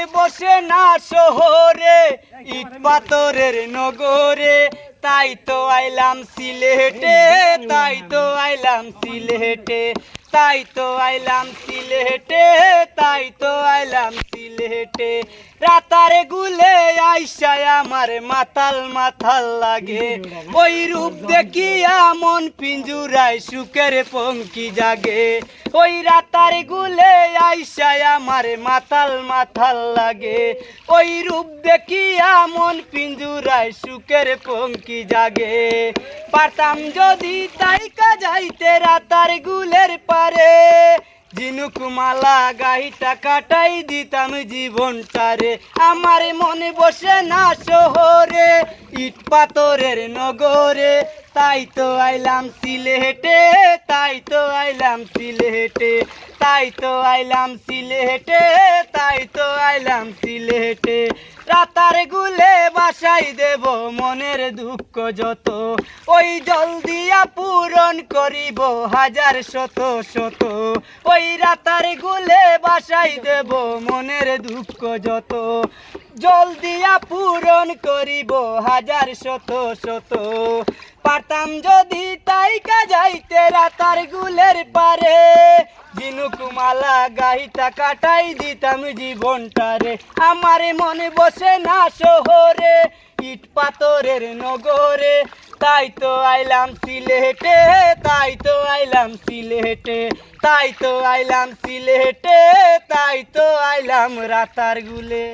বসে না শহরে, ইট পাথরের নগরে। তাই তো আইলাম সিলেটে, তাই তো আইলাম সিলেটে, তাই তো আইলাম সিলেটে, তাই তো আইলাম সিলেটে রাতারে গুলে আইসায় আমার মাতাল মাথাল লাগে। ওই রূপ দেখিয়া মন পিঞ্জুরায় সুখের পঙ্কি জাগে। ওই রাতারে গুলে আইসায় আমার মাতাল মাথাল লাগে। ওই রূপ দেখিয়া মন পিঞ্জুরায় সুখের পঙ্কি জাগে। পারতাম যদি তাইকা যাইতে রাতার গুলের পারে। জিনুক মালা গাইটা কাটাই দিতাম জীবনটারে আমার মনে বসে না শহরে, ইট পাথরের নগরে। তাই তো আইলাম সিলেটে, তাই তো আইলাম সিলেটে। তাই তো আইলাম সিলেটে, তাই তো আইলাম সিলেটে। রাতার গুলে বাসাই দেব মনের দুঃখ যত। ওই জল দিয়া পূরণ করিব হাজার শত শত। ওই রাতার গুলে বাসাই দেব মনের দুঃখ যত। জল দিয়া পূরণ করিব হাজার শত শত। পারতাম যদি তাইকা যাইতে রাতার গুলের পারে। মালা গাইতা কাটাই দিতাম জীবনটা রে। আমার মনে বসে না শহরে, ইট পাথরের নগরে। তাই তো আইলাম সিলেটে, তাই তো আইলাম সিলেটে। তাই তো আইলাম সিলেটে, তাই তো আইলাম রাতার গুলে।